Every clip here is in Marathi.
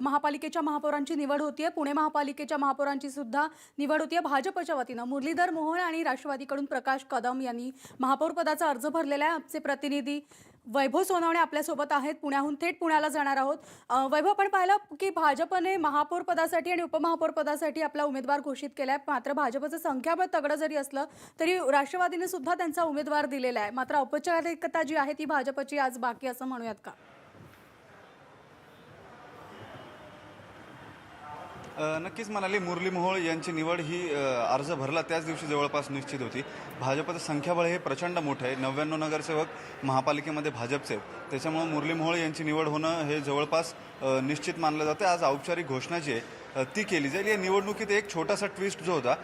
महापालिकेच्या महापौरांची निवड होतीये. पुणे महापालिकेच्या महापौरांची सुद्धा निवड होतीये. भाजपच्या वतीनं मुरलीधर मोहोळ आणि राष्ट्रवादीकडून प्रकाश कदम यांनी महापौर पदाचा अर्ज भरलेला आहे. आमचे प्रतिनिधी वैभव सोनवणे आपल्यासोबत आहेत. पुण्याहून थेट पुण्याला जाणार आहोत. वैभव आपण पाहिलं की भाजपने महापौर पदासाठी आणि उपमहापौर पदासाठी आपला उमेदवार घोषित केला आहे मात्र भाजपचं संख्याबळ तगडं जरी असलं तरी राष्ट्रवादीने सुद्धा त्यांचा उमेदवार दिलेला आहे. मात्र औपचारिकता जी आहे ती भाजपची आज बाकी असं म्हणूयात का? नक्कीच म्हणाली मुरली मोहोळ यांची निवड ही अर्ज भरला त्याच दिवशी जवळपास निश्चित होती. भाजपचं संख्याबळ हे प्रचंड मोठं आहे. नव्याण्णव नगरसेवक महापालिकेमध्ये भाजपचे त्याच्यामुळं त्याच्यामुळे मुरली मोहोळ यांची निवड होणं हे जवळपास निश्चित मानलं जातं. आज औपचारिक घोषणा जी आहे ती केली. जाईल या निवडणुकीत एक छोटासा ट्विस्ट जो होता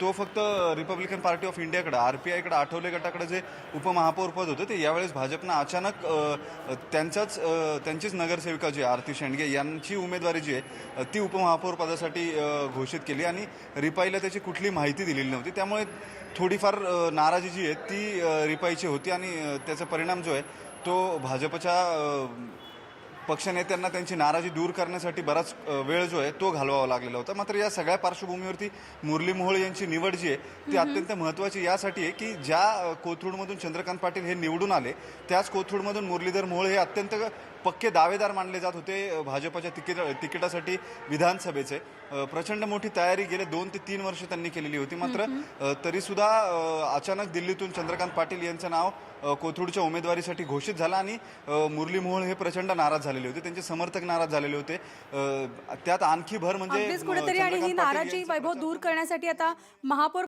तो फक्त रिपब्लिकन पार्टी ऑफ इंडियाकडे आर पी आयकडे आठवले गटाकडे जे उपमहापौरपद होते होतं ते यावेळेस भाजपनं अचानक त्यांच्याच त्यांचीच नगरसेविका जी आरती शेंडगे यांची उमेदवारी जी आहे ती उपमहापौरपदासाठी घोषित केली आणि रिपाईला त्याची कुठली माहिती दिलेली नव्हती. त्यामुळे थोडीफार नाराजी जी आहे ती रिपाईची होती आणि त्याचा परिणाम जो आहे तो भाजपच्या पक्षनेत्यांना त्यांची नाराजी दूर करण्यासाठी बराच वेळ जो आहे तो घालवावा लागलेला होता. मात्र या सगळ्या पार्श्वभूमीवरती मुरली मोहोळ यांची निवड जी आहे ती अत्यंत महत्त्वाची यासाठी आहे की ज्या कोथरूडमधून चंद्रकांत पाटील हे निवडून आले त्याच कोथरूडमधून मुरलीधर मोहोळ हे अत्यंत पक्के दावेदार मानले जात होते. भाजपच्या तिकीट तिकिटासाठी विधानसभेचे. प्रचंड मोठी तयारी गेले दोन ते तीन वर्ष त्यांनी केलेली होती. मात्र तरीसुद्धा अचानक दिल्लीतून चंद्रकांत पाटील यांचं नाव कोथरूडच्या उमेदवारीसाठी घोषित झालं आणि मुरली मोहोळ हे प्रचंड नाराज झालेले होते त्यांचे समर्थक नाराज झालेले होते. त्यात आणखी भर म्हणजे कुठेतरी आणि ही नाराजी वैभव दूर करण्यासाठी आता महापौर